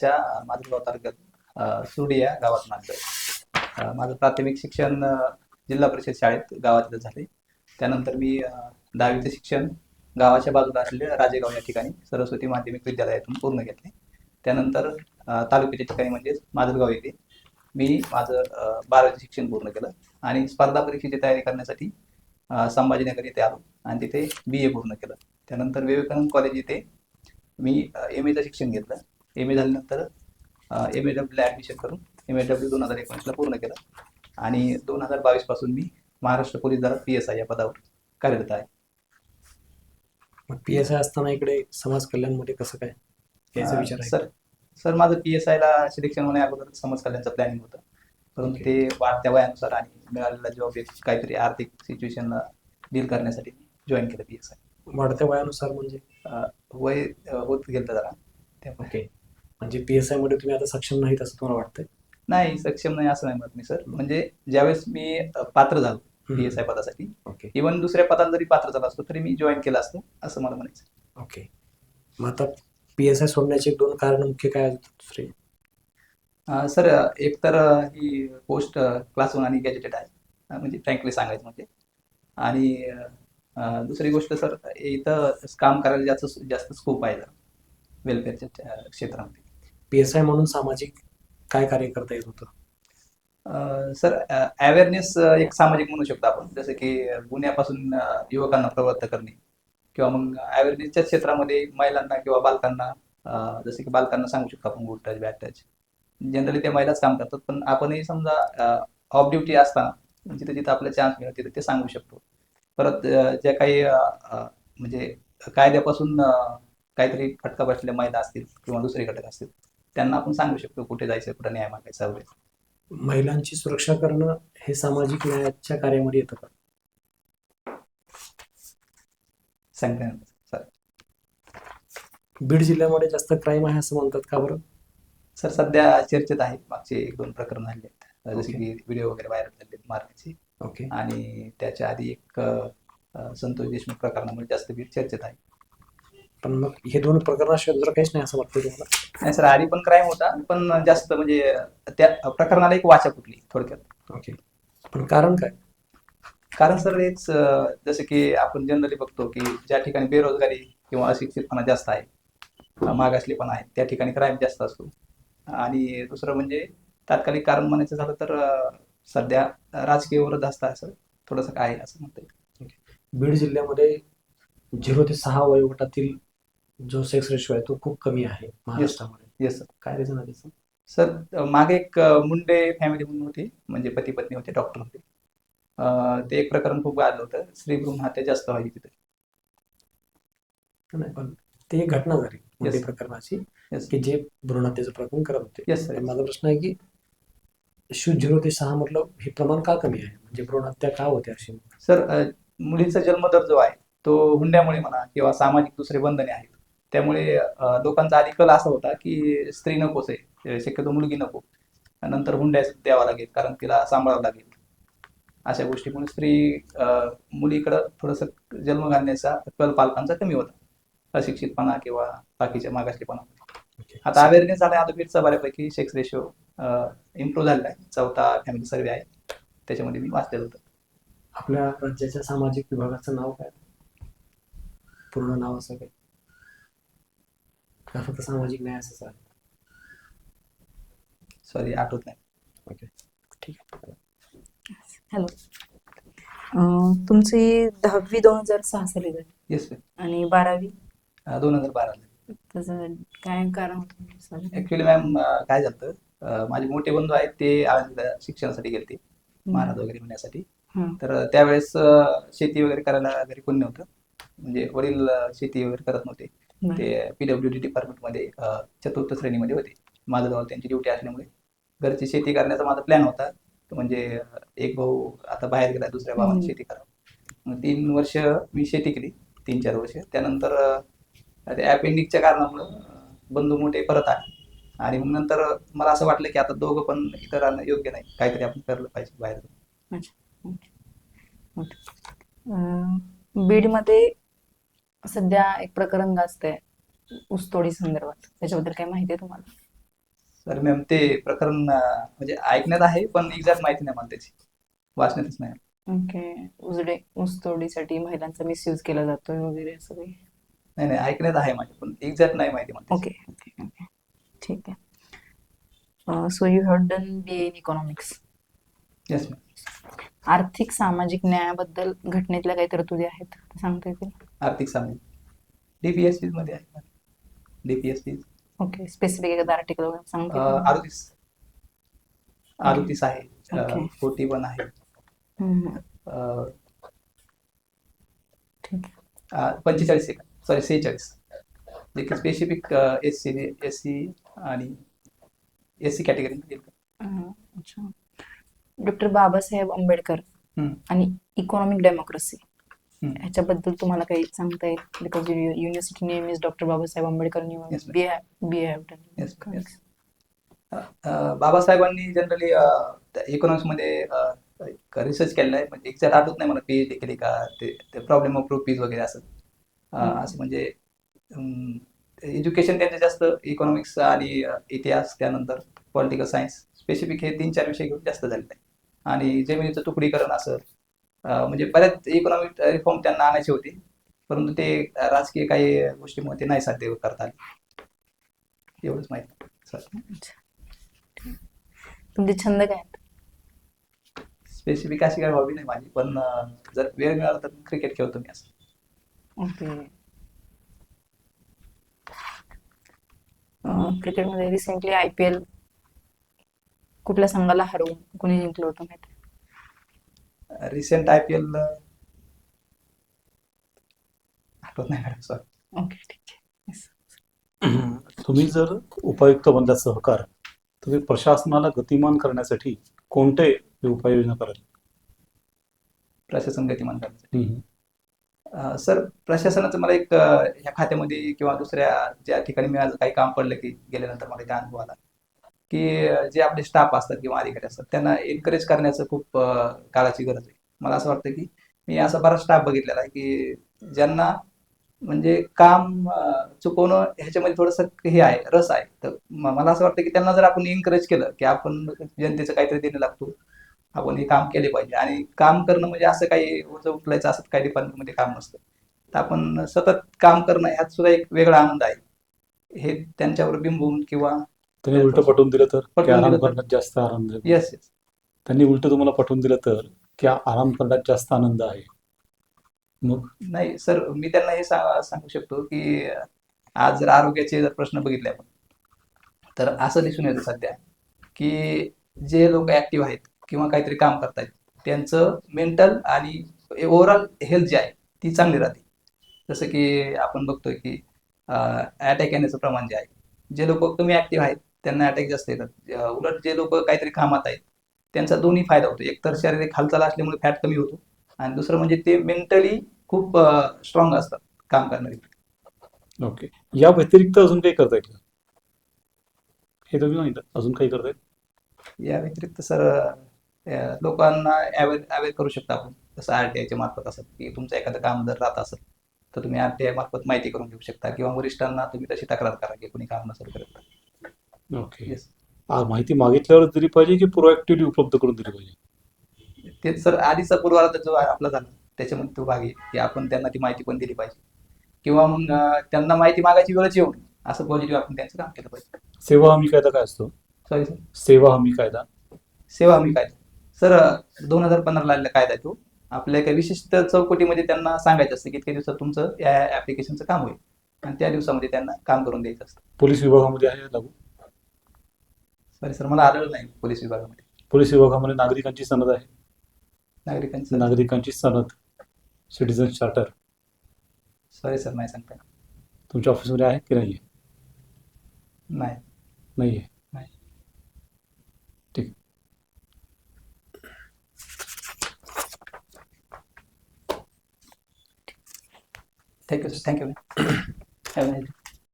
च्या माजलगाव तालुक्यात अ, सुर्डी या गावात माझं माझं प्राथमिक शिक्षण जिल्हा परिषद शाळेत गावातलं झाले त्यानंतर मी दहावीचं शिक्षण गावाच्या बाजूला असलेल्या राजेगाव या ठिकाणी सरस्वती माध्यमिक विद्यालयातून पूर्ण घेतले. त्यानंतर तालुक्याच्या ठिकाणी म्हणजेच माजलगाव येथे मी माझं बारावीचं शिक्षण पूर्ण केलं आणि स्पर्धा परीक्षेची तयारी करण्यासाठी संभाजीनगर येथे आलो आणि तिथे बी ए पूर्ण केलं. त्यानंतर विवेकानंद कॉलेज येथे मी एम एचं शिक्षण घेतलं. एम ए झाल्यानंतर एम ए डब्ल्यूला ॲडमिशन करून एम ए डब्ल्यू दोन हजार एकोणीसला पूर्ण केलं. आणि दोन हजार बावीसपासून मी महाराष्ट्र पोलीस दलात पी एस आय या पदावर कार्यरत आहे. मग पी एस आय असताना इकडे समाज कल्याणमध्ये कसं काय? याचा विचार आहे. सर सर माझं पी एस आयला सिलेक्शन होण्या अगोदर समाज कल्याणचं प्लॅनिंग होतं. परंतु Okay. ते वाढत्या वयानुसार आणि मिळालेला जॉब एक काहीतरी आर्थिक सिच्युएशनला डील करण्यासाठी जॉईन केलं पी एस आय वाढत्या वयानुसार म्हणजे? वय होत गेलं जरा. ओके. म्हणजे पी एस आयमध्ये तुम्ही आता सक्षम नाहीत असं तुम्हाला वाटतंय? नाही सक्षम नाही असं नाही म्हणत मी सर. म्हणजे ज्यावेळेस मी अं, पात्र झालो पी एस आय पदासाठी ओके. इव्हन दुसऱ्या पदाला जरी पात्र झाला असतो तरी मी जॉईन केलं असतं असं मला म्हणायचं ओके. मग आता पी एस आय सोडण्याचे दोन कारण मुख्य काय आहेत दुसरे अं, सर एक तर अं, ही पोस्ट क्लास वन आणि गॅजेटेड आहे. अं, म्हणजे फ्रँकली सांगायचं म्हणजे. आणि अं, दुसरी गोष्ट सर इथं काम करायला जास्त जास्त स्कोप आहे वेलफेअरच्या क्षेत्रामध्ये. पी एस आय म्हणून सामाजिक काय कार्य करता येत होतं? सर अवेअरनेस एक सामाजिक म्हणू शकतो आपण. जसं की गुन्ह्यापासून युवकांना प्रवृत्त करणे. किंवा मग अवेअरनेसच्या क्षेत्रामध्ये महिलांना किंवा बालकांना जसं की बालकांना सांगू शकतो आपण good touch bad touch generally ते महिलाच काम करतात. पण आपणही समजा ऑफ ड्युटी असताना जिथे जिथे आपला चान्स मिळेल तिथे ते सांगू शकतो. परत ज्या काही म्हणजे कायद्यापासून काहीतरी फटका बसलेल्या महिला असतील किंवा दुसरे घटक असतील त्यांना आपण सांगू शकतो कुठे जायचं कुठे न्याय मागायचा वगैरे. महिलांची सुरक्षा करणं हे सामाजिक न्यायाच्या कार्यामध्ये येतं का? सांगता बीड जिल्ह्यामध्ये जास्त क्राईम आहे असं म्हणतात का बरं? सर सध्या चर्चेत आहे मागचे एक दोन प्रकरण झाले आहेत. जसे. की व्हिडिओ वगैरे व्हायरल झाले आहेत मारण्याचे. ओके. आणि त्याच्या आधी एक संतोष देशमुख प्रकरणामुळे जास्त बीड चर्चेत आहे. पण मग हे दोन प्रकरणाशिवाय दुसरं काहीच नाही असं वाटतं तुम्हाला? नाही सर आधी पण क्राईम होता पण जास्त म्हणजे त्या प्रकरणाला एक वाचा कुठली थोडक्यात. ओके पण कारण काय? कारण सर हेच अं, जसं की आपण जनरली बघतो की ज्या ठिकाणी बेरोजगारी किंवा अशिक्षितपणा जास्त आहे अं, मागासलेपणा आहे त्या ठिकाणी क्राईम जास्त असतो. आणि दुसरं म्हणजे तात्कालिक कारण म्हणायचं झालं तर अं, सध्या राजकीय वरद असतं असं थोडंसं काय आहे असं म्हणता येईल. बीड जिल्ह्यामध्ये झिरो ते सहा वयोगटातील जो सेक्स रेशो आहे तो खूप कमी आहे महाराष्ट्रामध्ये. येस सर काय रिझन आहे त्याचं? सर अं, मागे एक मुंडे फॅमिली म्हणून होती म्हणजे पती पत्नी होते डॉक्टर होते. अं, ते एक प्रकरण खूप गाजलं होतं. स्त्री भ्रूण हत्या जास्त व्हायची तिथे. नाही पण ते एक घटना झाली Yes. प्रकरणाची येस की जे भ्रूणहत्येचं प्रकरण करत होते. Sir. तर माझा प्रश्न आहे की शू झिरो ते सहा म्हटलं हे प्रमाण का कमी आहे? म्हणजे भ्रूणहत्या का होते अशी? सर अ, मुलीचा जन्मदर जो आहे तो हुंड्यामुळे म्हणा किंवा सामाजिक दुसरे बंधने आहेत. त्यामुळे लोकांचा आधी कल असा होता की स्त्री नकोच आहे. शक्यतो मुलगी नको. नंतर हुंड्या द्यावा लागेल कारण तिला सांभाळावं लागेल. अशा गोष्टीमुळे स्त्री मुलीकडं थोडंसं जन्म घालण्याचा कल पालकांचा कमी होता. अशिक्षितपणा किंवा बाकीच्या मागासलेपणा. आता अवेअरनेस झाला आता बीडचा बऱ्यापैकी सेक्स रेशो इम्प्रूव्ह झालेला आहे. चौथा फॅमिली सर्वे आहे. त्याच्यामध्ये मी वाचलेलं होतं. आपल्या राज्याच्या सामाजिक विभागाचं नाव काय? पूर्ण नाव असं काय का फक्त सामाजिक न्याय असंच आहे सॉरी आठवत नाही. ओके ठीक आहे. हॅलो अं, तुमची दहावी दोन हजार सहा साली झाली. येस आणि बारावी? दोन हजार बाराला त्याचं काय कारण होतं? सर? ऍक्च्युली मॅम काय झालं अं, माझे मोठे बंधू आहेत ते आळंदीला शिक्षणासाठी गेलते महाराज वगैरे होण्यासाठी हं. तर त्यावेळेस अं, शेती वगैरे करायला घरी कोणी नव्हतं. म्हणजे वडील अं, शेती वगैरे करत नव्हते. बरं. ते पीडब्ल्यू डी डिपार्टमेंटमध्ये चतुर्थ श्रेणीमध्ये होते. माझं गाव त्यांची ड्युटी असल्यामुळे. घरची शेती करण्याचा माझा प्लॅन होता. तो म्हणजे एक भाऊ आता बाहेर गेला दुसऱ्या भावाने. शेती करावं. मग तीन वर्ष मी शेती केली. तीन चार वर्ष. त्यानंतर अपेंडिकच्या कारणामुळं बंधू मोठे परत आले. आणि मग नंतर मला असं वाटलं की आता दोघं पण इथं राहणं योग्य नाही. काहीतरी आपण करलं पाहिजे बाहेर. बीडमध्ये सध्या एक प्रकरण गाजतंय ऊसतोडी संदर्भात. त्याच्याबद्दल काय माहिती आहे तुम्हाला? सर मॅम ते प्रकरण अं, म्हणजे ऐकण्यात आहे पण एक्झॅक्ट माहिती नाही मला त्याची. वाचण्यातच नाही ओके. उजडे ऊसतोडीसाठी महिलांचा मिसयूज केला जातोय वगैरे असं काही? नाही नाही ऐकण्यात आहे माझे पण एक्झॅक्ट नाही माहिती मला त्याची. Okay okay okay. ठीक आहे. So you have done B in economics yes ma'am आर्थिक सामाजिक न्यायाबद्दल घटनेतल्या काही तरतुदी आहेत सांगता येतील? आर्थिक सामाजिक डीपीएसपी मध्ये आहे डीपीएसपी ओके स्पेसिफिक एखादा आर्टिकल वगैरे सांगता येतील? अडतीस अडतीस आहे. फोर्टी वन आहे. पंचेचाळीस सेकंड सॉरी सेहेचाळीस. जे की specific S C S C आणि S C category doctor Babasaheb Ambedkar. आणि इकॉनॉमिक डेमोक्रेसी. ह्याच्याबद्दल तुम्हाला काही सांगता येईल? Because university name is doctor Babasaheb Ambedkar. Yes. अं, बाबासाहेबांनी जनरली इकॉनॉमिक्समध्ये रिसर्च केलेला आहे. म्हणजे एक्झॅक्ट आठवत नाही मला पीएचडी केली का ते प्रॉब्लेम ऑफ रुपीज वगैरे असं. हम्म. असं म्हणजे एज्युकेशन त्यांचे जास्त इकॉनॉमिक्स आणि इतिहास त्यानंतर पॉलिटिकल सायन्स स्पेसिफिक हे तीन चार विषय घेऊन जास्त झालेले आहे आणि जमिनीचं तुकडीकरण असं म्हणजे बऱ्याच इकॉनॉमिक रिफॉर्म त्यांना आणायचे होते. परंतु ते राजकीय काही गोष्टीमुळे ते नाही साध्य करता आले. एवढंच माहिती. तुमचे छंद काय स्पेसिफिक अशी काही हॉबी नाही माझी पण जर वेळ मिळाला तर क्रिकेट खेळतो मी असं. ओके. क्रिकेटमध्ये रिसेंटली आय पी एल कुठल्या संघाला हरवून कुणी जिंकलं होतं माहिती? रिसेंट आय पी एल आठवत नाही मॅडम सॉरी ओके ठीक आहे. Yes. तुम्ही जर उपायुक्त बनला सहकार तुम्ही प्रशासनाला गतिमान करण्यासाठी कोणते उपाययोजना कराल? प्रशासन गतिमान करण्यासाठी. अं, सर प्रशासनाचं मला एक अं, ह्या खात्यामध्ये किंवा दुसऱ्या ज्या ठिकाणी मी आज काही काम पडलं की गेल्यानंतर मला एक अनुभव आला. की जे आपले स्टाफ असतात किंवा अधिकारी असतात त्यांना एनकरेज करण्याचं खूप काळाची गरज आहे. मला असं वाटतं की मी असा बराच स्टाफ बघितलेला आहे की ज्यांना म्हणजे काम चुकवणं ह्याच्यामध्ये थोडंसं हे आहे रस आहे. तर मला असं वाटतं की त्यांना जर आपण एनकरेज केलं की आपण जनतेचं काहीतरी देणं लागतो आपण हे काम केले पाहिजे. आणि काम करणं म्हणजे असं काही उचलायचं असं काही डिपार्टमेंटमध्ये काम नसतं. तर आपण सतत काम करणं ह्यात सुद्धा एक वेगळा आनंद आहे. हे त्यांच्यावर बिंबवून किंवा त्यांनी उलट पटवून दिलं तर पटवून आराम दिलं तर- करण्यात जास्त आनंद आहे. येस येस त्यांनी उलट तुम्हाला पटवून दिलं तर की आराम करण्यात जास्त आनंद आहे. मग नाही सर मी त्यांना हे सा- सांगू शकतो की आज जर आरोग्याचे जर प्रश्न बघितले आपण तर असं दिसून येतं सध्या की जे लोक ऍक्टिव्ह आहेत किंवा काहीतरी काम करतायत त्यांचं मेंटल आणि ओव्हरऑल हेल्थ जी आहे ती चांगली राहते. जसं की आपण बघतोय की अटॅक येण्याचं प्रमाण जे आहे जे लोक कमी ऍक्टिव्ह आहेत त्यांना अटॅक जास्त येतात. उलट जे लोक काहीतरी कामात आहेत त्यांचा दोन्ही फायदा होतो. एक तर शारीरिक हालचाल असल्यामुळे फॅट कमी होतो आणि दुसरं म्हणजे ते मेंटली खूप स्ट्रॉंग असतात काम करणारे. ओके या व्यतिरिक्त अजून काही करता येईल? हे तुम्ही सांगितलं अजून काही करता येईल? या व्यतिरिक्त सर लोकांना अवेअर अवेअर करू शकता आपण. जसं आर टी आयच्या मार्फत असत की तुमचं एखादं काम जर राहत असेल तर तुम्ही आर टी आय मार्फत माहिती करून घेऊ शकता किंवा वरिष्ठांना तुम्ही तशी तक्रार करा की कोणी काम नसेल करत. Okay Yes. आ, माहिती मागितल्यावर दिली पाहिजे की प्रोएक्टिव्हली उपलब्ध करून दिली पाहिजे? तेच सर आधीचा पूर्वार्ध जो आपला झाला त्याच्यामध्ये तो भाग आहे की आपण त्यांना ती माहिती पण दिली पाहिजे. किंवा मग अं, त्यांना माहिती मागायची वेळच येऊ नये. असं पॉझिटिव्ह आपण त्यांचं काम केलं पाहिजे. सेवा हमी कायदा काय असतो? सॉरी सर सेवा हमी कायदा. सेवा हमी कायदा. सर दोन हजार पंधराला आलेला कायदा आहे तो. आपल्या एका विशिष्ट चौकटीमध्ये त्यांना सांगायचं असतं की इतक्या दिवसात तुमचं या ऍप्लिकेशनचं काम होईल. आणि त्या दिवसामध्ये त्यांना काम करून द्यायचं असतं. पोलीस विभागामध्ये आहे लागू? सॉरी सर मला आढळलं नाही पोलीस विभागामध्ये. पोलीस विभागामध्ये नागरिकांची सनद आहे. नागरिकांचं नागरिकांची सनद. सिटीजन चार्टर सॉरी सर नाही सांगता येणार. तुमच्या ऑफिसमध्ये आहे की नाही. आहे नाही. नाही आहे नाही. ठीक थँक्यू सर थँक्यू हॅव